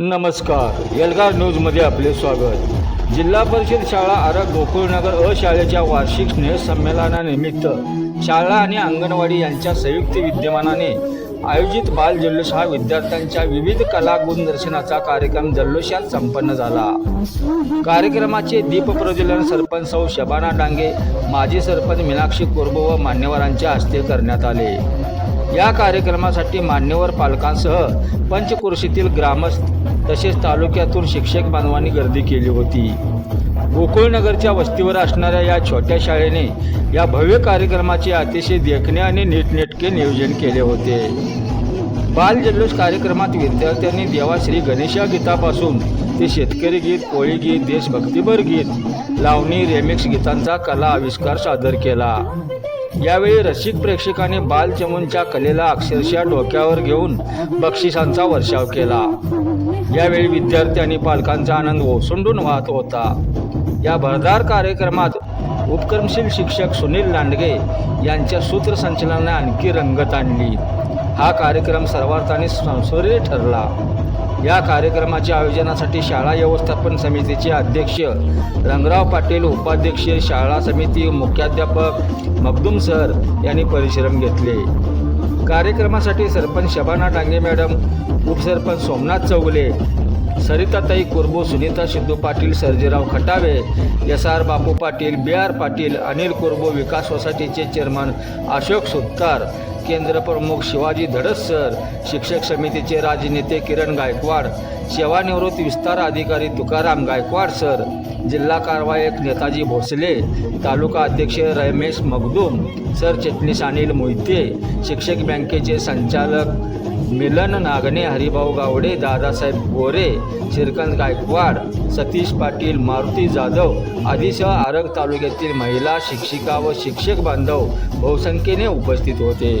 नमस्कार. एल्गार न्यूजमध्ये आपले स्वागत. जिल्हा परिषद शाळा आरग गोकुळनगर अ शाळेच्या वार्षिक स्नेहसंमेलनानिमित्त शाळा आणि अंगणवाडी यांच्या संयुक्त विद्यमानाने आयोजित बाल जल्लोष हा विद्यार्थ्यांच्या विविध कला गुणदर्शनाचा कार्यक्रम जल्लोषात संपन्न झाला. कार्यक्रमाचे दीप प्रज्वलन सरपंच सौ शबाना डांगे माजी सरपंच मीनाक्षी कोरबो व मान्यवरांच्या हस्ते करण्यात आले. या कार्यक्रमासाठी मान्यवर पालकांसह पंचक्रोशीतील ग्रामस्थ तसेच तालुक्यातून शिक्षक बांधवांनी गर्दी केली होती. गोकुळनगरच्या वस्तीवर असणाऱ्या या छोट्या शाळेने या भव्य कार्यक्रमाचे अतिशय देखणे आणि नीटनेटके नियोजन केले होते. बाल जल्लोष कार्यक्रमात विद्यार्थ्यांनी देवा श्री गणेशा गीतापासून ते शेतकरी गीत कोळी गीत देशभक्तीपर गीत लावणी रेमिक्स गीतांचा कला आविष्कार सादर केला. यावेळी रसिक प्रेक्षकांनी बालचमूंच्या कलेला अक्षरशः डोक्यावर घेऊन बक्षिसांचा वर्षाव केला. यावेळी विद्यार्थी आणि पालकांचा आनंद ओसंडून वाहत होता. या भरदार कार्यक्रमात उपक्रमशील शिक्षक सुनील लांडगे यांच्या सूत्रसंचलनाने आणखी रंगत आणली. हा कार्यक्रम सर्वार्थाने संस्मरणीय ठरला. या कार्यक्रमाच्या आयोजनासाठी शाळा व्यवस्थापन समितीचे अध्यक्ष रंगराव पाटील उपाध्यक्ष शाळा समिती मुख्याध्यापक मखदूम सर यांनी परिश्रम घेतले. कार्यक्रमासाठी सरपंच शबाना डांगे मॅडम उपसरपंच Somnath Chougale सरिताताई Kurbo Sunita Siddhu Patil Sarjerao Khatave S R Bapu Patil B R Patil Anil Kurbo Vikas सोसायटीचे चेअरमन अशोक सुत्तार केंद्र प्रमुख शिवाजी धडस सर शिक्षक समितीचे राजनेते किरण गायकवाड सेवानिवृत्त विस्तार अधिकारी तुकाराम गायकवाड सर जिल्हा कारवायक नेताजी भोसले तालुका अध्यक्ष रमेश मगदूम सरचिटणीस अनिल मोहिते शिक्षक बँकेचे संचालक मिलन नागणे हरिभाऊ गावडे दादासाहेब गोरे श्रीकांत गायकवाड सतीश पाटील मारुती जाधव आदीसह आरग तालुक्यातील महिला शिक्षिका व शिक्षक बांधव बहुसंख्येने उपस्थित होते.